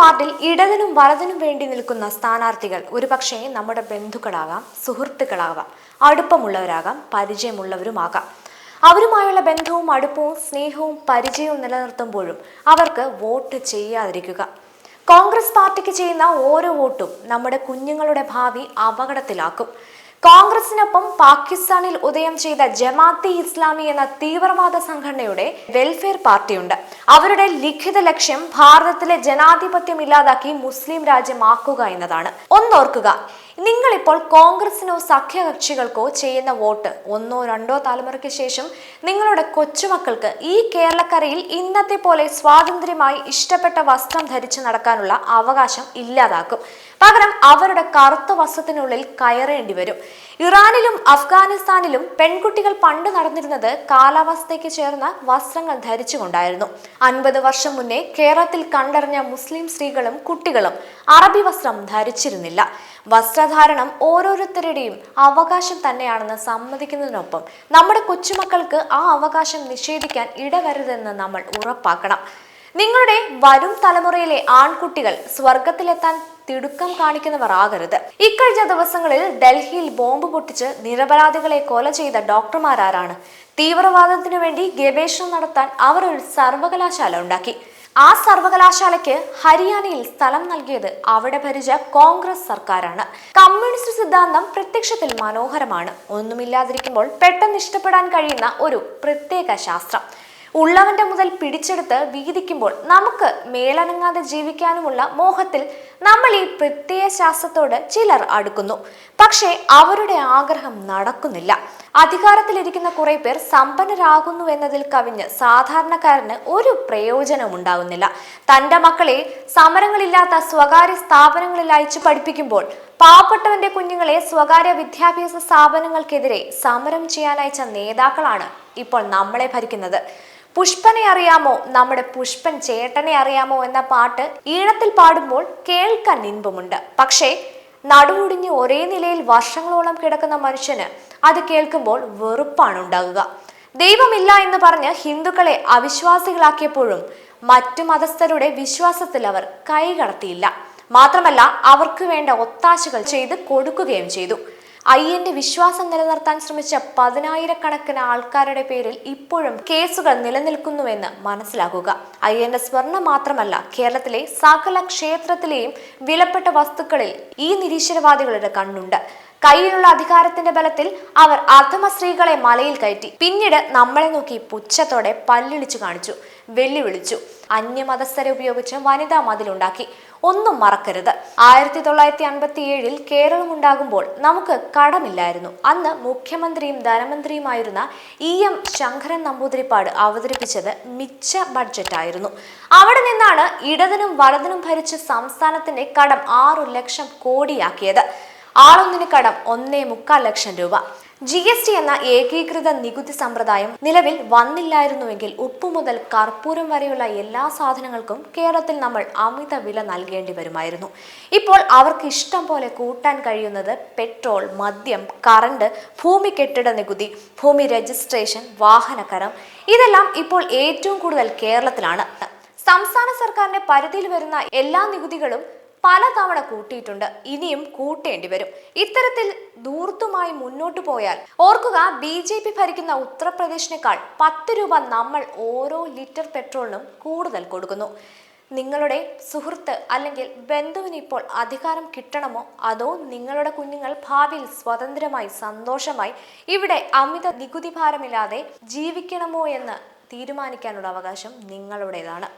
വാർഡിൽ ഇടതിനും വലതിനും വേണ്ടി നിൽക്കുന്ന സ്ഥാനാർത്ഥികൾ ഒരുപക്ഷെ നമ്മുടെ ബന്ധുക്കളാകാം സുഹൃത്തുക്കളാകാം അടുപ്പമുള്ളവരാകാം പരിചയമുള്ളവരുമാകാം. അവരുമായുള്ള ബന്ധവും അടുപ്പവും സ്നേഹവും പരിചയവും നിലനിർത്തുമ്പോഴും അവർക്ക് വോട്ട് ചെയ്യാതിരിക്കുക. കോൺഗ്രസ് പാർട്ടിക്ക് ചെയ്യുന്ന ഓരോ വോട്ടും നമ്മുടെ കുഞ്ഞുങ്ങളുടെ ഭാവി അപകടത്തിലാക്കും. കോൺഗ്രസിനൊപ്പം പാകിസ്ഥാനിൽ ഉദയം ചെയ്ത ജമാഅത്തെ ഇസ്ലാമി എന്ന തീവ്രവാദ സംഘടനയുടെ വെൽഫെയർ പാർട്ടിയുണ്ട്. അവരുടെ ലിഖിത ലക്ഷ്യം ഭാരതത്തിലെ ജനാധിപത്യം ഇല്ലാതാക്കി മുസ്ലിം രാജ്യമാക്കുക എന്നതാണ്. ഒന്നോർക്കുക നിങ്ങളിപ്പോൾ കോൺഗ്രസിനോ സഖ്യകക്ഷികൾക്കോ ചെയ്യുന്ന വോട്ട് ഒന്നോ രണ്ടോ തലമുറയ്ക്ക് ശേഷം നിങ്ങളുടെ കൊച്ചുമക്കൾക്ക് ഈ കേരളക്കരയിൽ ഇന്നത്തെ പോലെ സ്വാതന്ത്ര്യമായി ഇഷ്ടപ്പെട്ട വസ്ത്രം ധരിച്ചു നടക്കാനുള്ള അവകാശം ഇല്ലാതാക്കും. പകരം അവരുടെ കറുത്ത വസ്ത്രത്തിനുള്ളിൽ കയറേണ്ടി വരും. ഇറാനിലും അഫ്ഗാനിസ്ഥാനിലും പെൺകുട്ടികൾ പണ്ട് നടന്നിരുന്നത് കാലാവസ്ഥയ്ക്ക് ചേർന്ന വസ്ത്രങ്ങൾ ധരിച്ചുകൊണ്ടായിരുന്നു. അൻപത് വർഷം മുന്നേ കേരളത്തിൽ കണ്ടറിഞ്ഞ മുസ്ലിം സ്ത്രീകളും കുട്ടികളും അറബി വസ്ത്രം ധരിച്ചിരുന്നില്ല. വസ്ത്രധാരണം ഓരോരുത്തരുടെയും അവകാശം തന്നെയാണെന്ന് സമ്മതിക്കുന്നതിനൊപ്പം നമ്മുടെ കൊച്ചുമക്കൾക്ക് ആ അവകാശം നിഷേധിക്കാൻ ഇടവരുതെന്ന് നമ്മൾ ഉറപ്പാക്കണം. നിങ്ങളുടെ വരും തലമുറയിലെ ആൺകുട്ടികൾ സ്വർഗത്തിലെത്താൻ തിടുക്കം കാണിക്കുന്നവർ ആകരുത്. ഇക്കഴിഞ്ഞ ദിവസങ്ങളിൽ ഡൽഹിയിൽ ബോംബ് പൊട്ടിച്ച് നിരപരാധികളെ കൊല ചെയ്ത ഡോക്ടർമാരാരാണ്. തീവ്രവാദത്തിനു വേണ്ടി ഗവേഷണം നടത്താൻ അവർ ഒരു സർവകലാശാല ഉണ്ടാക്കി. ആ സർവകലാശാലയ്ക്ക് ഹരിയാനയിൽ സ്ഥലം നൽകിയത് അവിടെ ഭരിച്ച കോൺഗ്രസ് സർക്കാരാണ്. കമ്മ്യൂണിസ്റ്റ് സിദ്ധാന്തം പ്രത്യക്ഷത്തിൽ മനോഹരമാണ്. ഒന്നുമില്ലാതിരിക്കുമ്പോൾ പെട്ടെന്ന് ഇഷ്ടപ്പെടാൻ കഴിയുന്ന ഒരു പ്രത്യേക ശാസ്ത്രം. ഉള്ളവന്റെ മുതൽ പിടിച്ചെടുത്ത് വീതിക്കുമ്പോൾ നമുക്ക് മേലനങ്ങാതെ ജീവിക്കാനുമുള്ള മോഹത്തിൽ നമ്മൾ ഈ പ്രത്യയ ശാസ്ത്രത്തോട് ചിലർ അടുക്കുന്നു. പക്ഷേ അവരുടെ ആഗ്രഹം നടക്കുന്നില്ല. അധികാരത്തിലിരിക്കുന്ന കുറെ പേർ സമ്പന്നരാകുന്നു എന്നതിൽ കവിഞ്ഞ് സാധാരണക്കാരന് ഒരു പ്രയോജനം ഉണ്ടാകുന്നില്ല തന്റെ മക്കളെ സമരങ്ങളില്ലാത്ത സ്വകാര്യ സ്ഥാപനങ്ങളിൽ അയച്ചു പഠിപ്പിക്കുമ്പോൾ പാവപ്പെട്ടവന്റെ കുഞ്ഞുങ്ങളെ സ്വകാര്യ വിദ്യാഭ്യാസ സ്ഥാപനങ്ങൾക്കെതിരെ സമരം ചെയ്യാനയച്ച നേതാക്കളാണ് ഇപ്പോൾ നമ്മളെ ഭരിക്കുന്നത്. പുഷ്പനെ അറിയാമോ? നമ്മുടെ പുഷ്പൻ ചേട്ടനെ അറിയാമോ എന്ന പാട്ട് ഈണത്തിൽ പാടുമ്പോൾ കേൾക്കാൻ ഇൻപമുണ്ട്. പക്ഷേ നടുവൊടിഞ്ഞ് ഒരേ നിലയിൽ വർഷങ്ങളോളം കിടക്കുന്ന മനുഷ്യന് അത് കേൾക്കുമ്പോൾ വെറുപ്പാണ് ഉണ്ടാകുക. ദൈവമില്ല എന്ന് പറഞ്ഞ് ഹിന്ദുക്കളെ അവിശ്വാസികളാക്കിയപ്പോഴും മറ്റു മതസ്ഥരുടെ വിശ്വാസത്തിൽ അവർ കൈകടത്തിയില്ല മാത്രമല്ല അവർക്ക് വേണ്ട ഒത്താശകൾ ചെയ്ത് കൊടുക്കുകയും ചെയ്തു. അയ്യന്റെ വിശ്വാസം നിലനിർത്താൻ ശ്രമിച്ച പതിനായിരക്കണക്കിന് ആൾക്കാരുടെ പേരിൽ ഇപ്പോഴും കേസുകൾ നിലനിൽക്കുന്നുവെന്ന് മനസ്സിലാക്കുക. അയ്യന്റെ സ്വർണം മാത്രമല്ല കേരളത്തിലെ സകല ക്ഷേത്രത്തിലെയും വിലപ്പെട്ട വസ്തുക്കളിൽ ഈ നിരീശ്വരവാദികളുടെ കണ്ണുണ്ട്. കയ്യിലുള്ള അധികാരത്തിന്റെ ബലത്തിൽ അവർ അധമ സ്ത്രീകളെ മലയിൽ കയറ്റി. പിന്നീട് നമ്മളെ നോക്കി പുച്ഛത്തോടെ പല്ലിളിച്ചു കാണിച്ചു വെല്ലുവിളിച്ചു. അന്യമതസ്ഥരെ ഉപയോഗിച്ച് വനിതാ മതിലുണ്ടാക്കി. ഒന്നും മറക്കരുത്. ആയിരത്തി തൊള്ളായിരത്തി അൻപത്തി ഏഴിൽ കേരളം ഉണ്ടാകുമ്പോൾ നമുക്ക് കടമില്ലായിരുന്നു. അന്ന് മുഖ്യമന്ത്രിയും ധനമന്ത്രിയുമായിരുന്ന ഇ എം ശങ്കരൻ നമ്പൂതിരിപ്പാട് അവതരിപ്പിച്ചത് മിച്ച ബഡ്ജറ്റായിരുന്നു. അവിടെ നിന്നാണ് ഇടതിനും വലതിനും ഭരിച്ച് സംസ്ഥാനത്തിന്റെ കടം ആറു ലക്ഷം കോടിയാക്കിയത്. ആളൊന്നിന് കടം ഒന്നേ മുക്കാൽ ലക്ഷം രൂപ. ജി എസ് ടി എന്ന ഏകീകൃത നികുതി സമ്പ്രദായം നിലവിൽ വന്നില്ലായിരുന്നുവെങ്കിൽ ഉപ്പു മുതൽ കർപ്പൂരം വരെയുള്ള എല്ലാ സാധനങ്ങൾക്കും കേരളത്തിൽ നമ്മൾ അമിത വില നൽകേണ്ടി വരുമായിരുന്നു. ഇപ്പോൾ അവർക്ക് ഇഷ്ടം പോലെ കൂട്ടാൻ കഴിയുന്നത് പെട്രോൾ മദ്യം കറണ്ട് ഭൂമി കെട്ടിട നികുതി ഭൂമി രജിസ്ട്രേഷൻ വാഹനക്കരം. ഇതെല്ലാം ഇപ്പോൾ ഏറ്റവും കൂടുതൽ കേരളത്തിലാണ്. സംസ്ഥാന സർക്കാരിന്റെ പരിധിയിൽ വരുന്ന എല്ലാ നികുതികളും പലതവണ കൂട്ടിയിട്ടുണ്ട്. ഇനിയും കൂട്ടേണ്ടി വരും. ഇത്തരത്തിൽ ദൂർത്തുമായി മുന്നോട്ടു പോയാൽ ഓർക്കുക ബി ജെ പി ഭരിക്കുന്ന ഉത്തർപ്രദേശിനേക്കാൾ പത്ത് രൂപ നമ്മൾ ഓരോ ലിറ്റർ പെട്രോളിനും കൂടുതൽ കൊടുക്കുന്നു. നിങ്ങളുടെ സുഹൃത്ത് അല്ലെങ്കിൽ ബന്ധുവിന് ഇപ്പോൾ അധികാരം കിട്ടണമോ? അതോ നിങ്ങളുടെ കുഞ്ഞുങ്ങൾ ഭാവിയിൽ സ്വതന്ത്രമായി സന്തോഷമായി ഇവിടെ അമിത നികുതി ഭാരമില്ലാതെ ജീവിക്കണമോ എന്ന് തീരുമാനിക്കാനുള്ള അവകാശം നിങ്ങളുടേതാണ്.